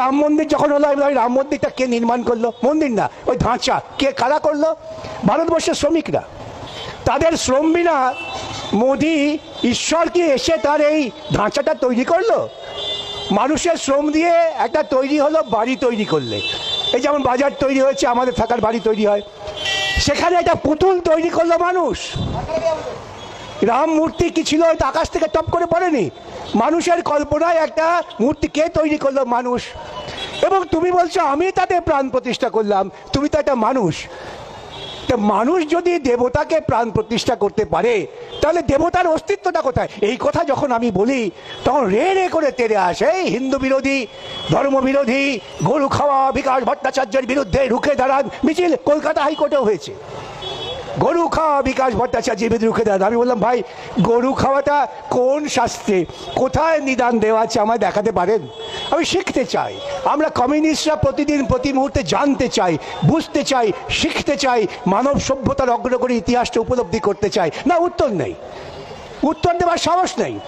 রাম মন্দির যখন হলো আমি রাম মন্দিরটা কে নির্মাণ করল? মন্দির না, ওই ধাঁচা। কে কারা করল? ভারতবর্ষের শ্রমিকরা। তাদের শ্রম বিনা মোদি ঈশ্বর কি এসে তার এই ধাঁচাটা তৈরি করল। মানুষের শ্রম দিয়ে একটা তৈরি হলো, বাড়ি তৈরি করলে। এই যেমন বাজার তৈরি হয়েছে, আমাদের থাকার বাড়ি তৈরি হয়। সেখানে একটা পুতুল তৈরি করল মানুষ। রাম মূর্তি কি ছিল হয়তো আকাশ থেকে টপ করে পড়েনি? মানুষের কল্পনায় একটা মূর্তি কে তৈরি করল? মানুষ। এবং তুমি বলছো, আমি তাতে প্রাণ প্রতিষ্ঠা করলাম। তুমি তো একটা মানুষ। তা মানুষ যদি দেবতাকে প্রাণ প্রতিষ্ঠা করতে পারে, তাহলে দেবতার অস্তিত্বটা কোথায়? এই কথা যখন আমি বলি, তখন রে রে করে তেরে আসে এই হিন্দু বিরোধী, ধর্ম বিরোধী, গরু খাওয়া বিকাশ ভট্টাচার্যের বিরুদ্ধে রুখে দাঁড়ান মিছিল। কলকাতা হাইকোর্টেও হয়েছে। গরু খাওয়া বিকাশ ভট্টাচার্য বিরুদ্ধে রুখে দাঁড়ান আমি বললাম, ভাই, গরু খাওয়াটা কোন শাস্ত্রে? কোথায় নিদান দেওয়া আছে আমায় দেখাতে পারেন? আমি শিখতে চাই। আমরা কমিউনিস্টরা প্রতিদিন, প্রতি মুহূর্তে জানতে চাই, বুঝতে চাই, শিখতে চাই, মানব সভ্যতার অগ্রগণী ইতিহাসটা উপলব্ধি করতে চাই। না, উত্তর নেই। উত্তর দেওয়ার সাহস নেই।